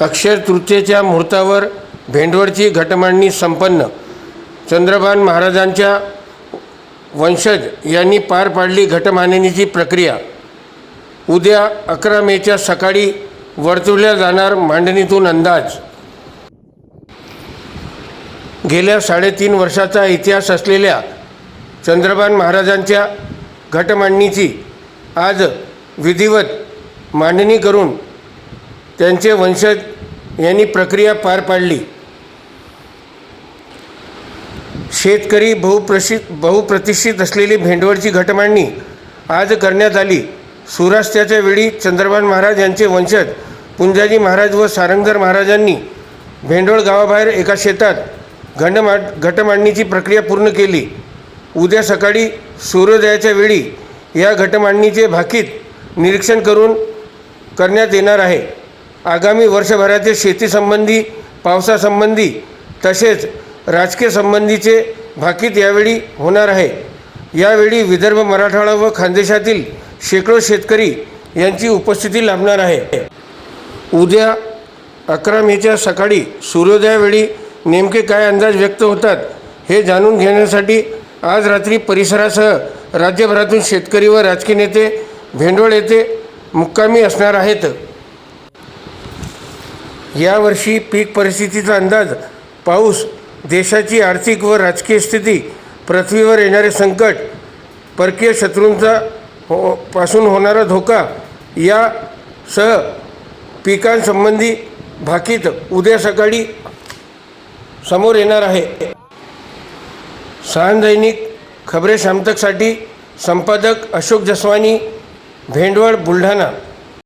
अक्षय तृतीयेच्या मुहूर्तावर भेंडवळची घटमांडणी संपन्न. चंद्रभान महाराजांच्या वंशज यांनी पार पाडली घटमांडणीची प्रक्रिया. उद्या अकरा मेच्या सकाळी वर्तवल्या जाणार मांडणीतून अंदाज. गेल्या साडेतीन वर्षाचा इतिहास असलेल्या चंद्रभान महाराजांच्या घटमांडणीची आज विधिवत मांडणी करून त्यांचे वंशज यांनी प्रक्रिया पार पाडली. शेतकरी बहुप्रसिद्ध बहुप्रतिष्ठित असलेली भेंडवळची घटमांडणी आज करण्यात आली. सूर्यास्त्याच्या वेळी चंद्रभान महाराज यांचे वंशज पुंजाजी महाराज व सारंगधर महाराजांनी भेंडोळ गावाबाहेर एका शेतात घटमा घटमांडणीची प्रक्रिया पूर्ण केली. उद्या सकाळी सूर्योदयाच्या वेळी या घटमांडणीचे भाकीत निरीक्षण करून करण्यात येणार आहे. आगामी वर्षभराचे शेतीसंबंधी पावसासंबंधी तसेच राजकीय संबंधीचे भाकीत यावेळी होणार आहे. यावेळी विदर्भ मराठवाडा व खानदेशातील शेकडो शेतकरी यांची उपस्थिती लाभणार आहे. उद्या अकरा मेच्या सकाळी सूर्योदयावेळी नेमके काय अंदाज व्यक्त होतात हे जाणून घेण्यासाठी आज रात्री परिसरासह राज्यभरातून शेतकरी व राजकीय नेते भेंडवळ येथे मुक्कामी असणार आहेत. यावर्षी पीक परिस्थितीचा अंदाज पाऊस देशाची आर्थिक व राजकीय स्थिती पृथ्वीवर येणारे संकट परकीय शत्रूंचा हो पासून होणारा धोका यासह पिकांसंबंधी भाकीत उद्या सकाळी समोर येणार आहे. सहान दैनिक खबरे शामतकसाठी संपादक अशोक जसवानी भेंडवळ बुलढाणा.